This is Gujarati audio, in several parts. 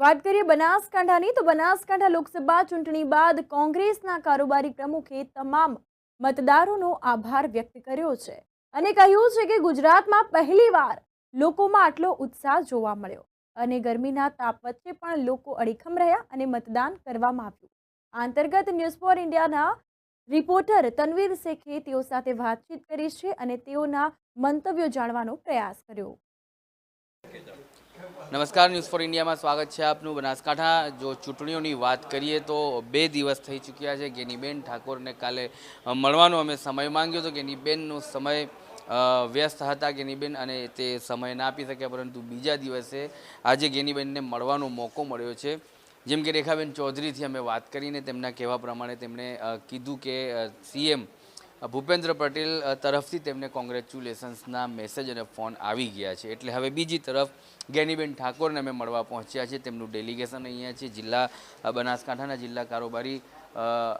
વાત કરીએ બનાસકાંઠાની, તો બનાસકાંઠા લોકસભા ચૂંટણી બાદ કોંગ્રેસના કારોબારી પ્રમુખે તમામ મતદારોનો આભાર વ્યક્ત કર્યો છે અને કહ્યું છે કે ગુજરાતમાં પહેલીવાર લોકોમાં આટલો ઉત્સાહ જોવા મળ્યો અને ગરમીના તાપ વચ્ચે પણ લોકો અડીખમ રહ્યા અને મતદાન કરવામાં આવ્યું. અંતર્ગત ન્યૂઝ ફોર ઇન્ડિયાના રિપોર્ટર તનવીર શેખે તેઓ સાથે વાતચીત કરી છે અને તેઓના મંતવ્યો જાણવાનો પ્રયાસ કર્યો. નમસ્કાર ન્યૂઝ ફોર ઇન્ડિયામાં સ્વાગત છે આપનું બનાસકાંઠા. જો ચૂંટણીઓની વાત કરીએ તો બે દિવસ થઈ ચૂક્યા છે ગેનીબેન ઠાકોરને કાલે મળવાનો અમે સમય માંગ્યો હતો. ગેનીબેનનો સમય વ્યસ્ત હતા ગેનીબેન અને તે સમય ના આપી શક્યા, પરંતુ બીજા દિવસે આજે ગેનીબેનને મળવાનો મોકો મળ્યો છે. જેમ કે રેખાબેન ચૌધરીથી અમે વાત કરીને તેમના કહેવા પ્રમાણે તેમણે કીધું કે સીએમ ભૂપેન્દ્ર પટેલ તરફથી તેમને કોંગ્રેચ્યુલેશન્સના મેસેજ અને ફોન આવી ગયા છે. એટલે હવે બીજી તરફ જ્ઞાનીબેન ઠાકોરને અમે મળવા પહોંચ્યા છે તેમનું ડેલિગેશન અહીંયા છે. જિલ્લા બનાસકાંઠાના જિલ્લા કારોબારી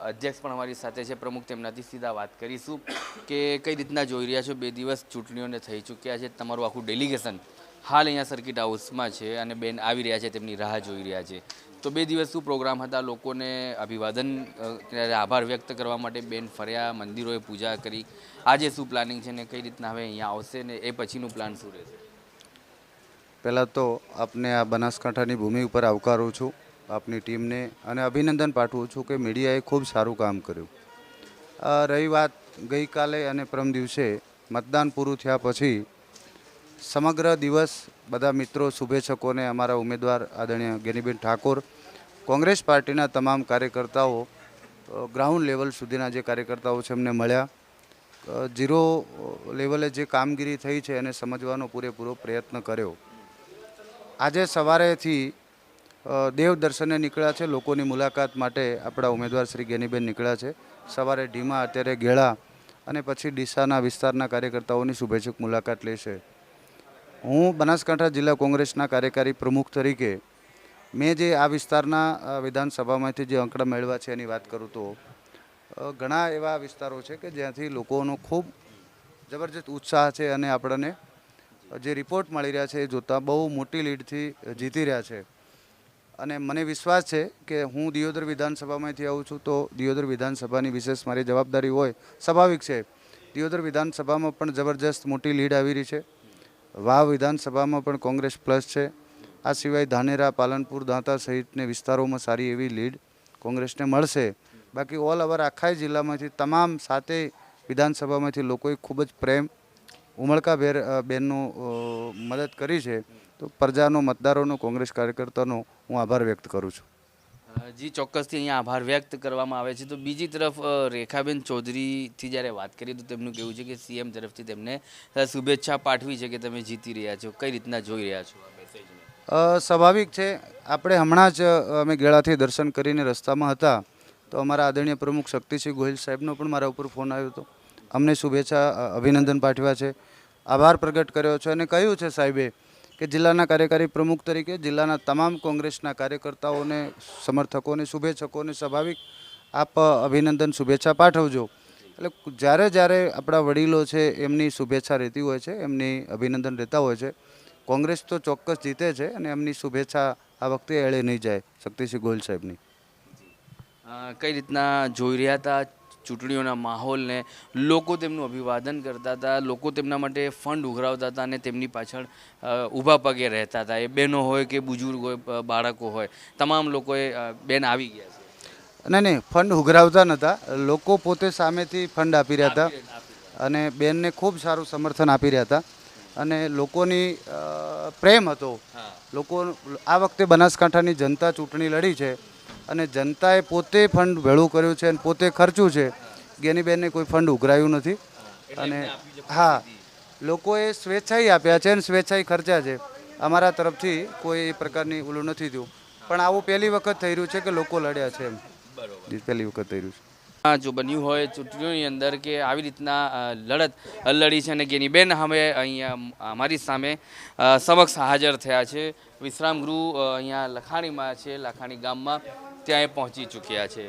અધ્યક્ષ પણ અમારી સાથે છે. પ્રમુખ તેમનાથી સીધા વાત કરીશું કે કઈ રીતના જોઈ રહ્યા છો? બે દિવસ ચૂંટણીઓને થઈ ચૂક્યા છે. તમારું આખું ડેલિગેશન હાલ અહીંયા સર્કિટ હાઉસમાં છે અને બેન આવી રહ્યા છે, તેમની રાહ જોઈ રહ્યા છે. તો બે દિવસ શું પ્રોગ્રામ હતા? લોકોને અભિવાદન આભાર વ્યક્ત કરવા માટે બેન ફર્યા, મંદિરોએ પૂજા કરી. આજે શું પ્લાનિંગ છે ને કઈ રીતના હવે અહીંયા આવશે ને એ પછીનું પ્લાન શું રહેશે? પહેલાં તો આપને આ બનાસકાંઠાની ભૂમિ ઉપર આવકારું છું, આપની ટીમને અને અભિનંદન પાઠવું છું કે મીડિયાએ ખૂબ સારું કામ કર્યું. રહી વાત ગઈકાલે અને પરમ દિવસે મતદાન પૂરું થયા પછી સમગ્ર દિવસ બધા મિત્રો, શુભેચ્છકોને અમારા ઉમેદવાર આદરણીય ગેનીબેન ઠાકોર, કોંગ્રેસ પાર્ટીના તમામ કાર્યકર્તાઓ ગ્રાઉન્ડ લેવલ સુધીના જે કાર્યકર્તાઓ છે એમને મળ્યા. ઝીરો લેવલે જે કામગીરી થઈ છે એને સમજવાનો પૂરેપૂરો પ્રયત્ન કર્યો. આજે સવારેથી દેવ દર્શને નીકળ્યા છે, લોકોની મુલાકાત માટે આપણા ઉમેદવાર શ્રી ગેનીબેન નીકળ્યા છે. સવારે ઢીમા, અત્યારે ગેળા અને પછી ડીસાના વિસ્તારના કાર્યકર્તાઓની શુભેચ્છક મુલાકાત લેશે. હું બનાસકાંઠા જિલ્લા કોંગ્રેસના કાર્યકારી પ્રમુખ તરીકે મેં જે આ વિસ્તારના વિધાનસભામાંથી જે આંકડા મેળવ્યા છે એની વાત કરું તો ઘણા એવા વિસ્તારો છે કે જ્યાંથી લોકોનો ખૂબ જબરજસ્ત ઉત્સાહ છે અને આપણને જે રિપોર્ટ મળી રહ્યા છે એ જોતાં બહુ મોટી લીડથી જીતી રહ્યા છે. અને મને વિશ્વાસ છે કે હું દિયોદર વિધાનસભામાંથી આવું છું તો દિયોદર વિધાનસભાની વિશેષ મારી જવાબદારી હોય, સ્વાભાવિક છે. દિયોદર વિધાનસભામાં પણ જબરજસ્ત મોટી લીડ આવી રહી છે. વાવ વિધાનસભામાં પણ કોંગ્રેસ પ્લસ છે. આ સિવાય ધાનેરા પાલનપુર દાંતા સહિતને વિસ્તારોમાં સારી એવી લીડ કોંગ્રેસને મળશે. બાકી ઓલ ઓવર આખા જિલ્લામાંથી તમામ સાતે વિધાનસભામાંથી લોકોએ ખૂબ જ પ્રેમ ઉમળકાભેર અ, બેનનો મદદ કરી છે. તો પ્રજાનો મતદારોનો કોંગ્રેસ કાર્યકર્તાનો હું આભાર વ્યક્ત કરું છું. જી, ચોક્કસથી અહીંયા આભાર વ્યક્ત કરવામાં આવે છે. તો બીજી તરફ રેખાબેન ચૌધરીથી જ્યારે વાત કરીએ તો તેમનું કહેવું છે કે સીએમ તરફથી તેમને શુભેચ્છા પાઠવી છે કે તમે જીતી રહ્યા છો. કઈ રીતના જોઈ રહ્યા છો સ્વાભાવિક છે. આપણે હમણાં જ અમે ગેળાથી દર્શન કરીને રસ્તામાં હતા. તો અમારા આદરણીય પ્રમુખ શક્તિસિંહ ગોહિલ સાહેબનો પણ મારા ઉપર ફોન આવ્યો હતો. અમને શુભેચ્છા અભિનંદન પાઠવ્યા છે. આભાર પ્રગટ કર્યો છે અને કહ્યું છે સાહેબે કે જિલ્લાના કાર્યકારી પ્રમુખ તરીકે જિલ્લાના તમામ કોંગ્રેસના કાર્યકર્તાઓને, સમર્થકોને, શુભેચ્છકોને સ્વાભાવિક આપ અભિનંદન, શુભેચ્છા પાઠવજો. એટલે જ્યારે જ્યારે આપણા વડીલો છે એમની શુભેચ્છા રહેતી હોય છે, એમની અભિનંદન રહેતા હોય છે, કોંગ્રેસ તો ચોક્કસ જીતે છે અને એમની શુભેચ્છા આ વખતે એળે નહીં જાય, શક્તિસિંહ ગોયલ સાહેબની. કઈ રીતના જોઈ રહ્યા હતા ચૂંટણીઓના માહોલને લોકો તેમનું અભિવાદન કરતા હતા લોકો તેમના માટે ફંડ ઉઘરાવતા હતા અને તેમની પાછળ ઊભા પગે રહેતા હતા. એ બહેનો હોય કે બુજુર્ગ હોય બાળકો હોય તમામ લોકોએ બેન આવી ગયા છે. નહીં નહીં ફંડ ઉઘરાવતા નહોતા લોકો પોતે સામેથી ફંડ આપી રહ્યા હતા અને બેનને ખૂબ સારું સમર્થન આપી રહ્યા હતા. અને લોકોની પ્રેમ હતો. લોકો આ વખતે બનાસકાંઠાની જનતા ચૂંટણી લડી છે. અને જનતાએ પોતે ફંડ ભેળું કર્યું છે અને પોતે ખર્ચ્યું છે ગેનીબેનને કોઈ ફંડ ઉઘરાયું નથી. અને હા લોકોએ સ્વેચ્છાએ આપ્યા છે અને સ્વેચ્છાએ ખર્ચ્યા છે. અમારા તરફથી કોઈ એ પ્રકારની ઓલું નથી થયું. પણ આવું પહેલી વખત થઈ રહ્યું છે કે લોકો લડ્યા છે એમ. પહેલી વખત થઈ રહ્યું છે. હા જો બન્યું હોય ચૂંટણીઓની અંદર કે આવી રીતના લડત લડી છે અને ગેનીબેન હવે અહીંયા અમારી સામે સમક્ષ હાજર થયા છે. વિશ્રામ ગૃહ અહીંયા લખાણીમાં છે લખાણી ગામમાં. ત્યાં પહોંચી ચૂક્યા છે.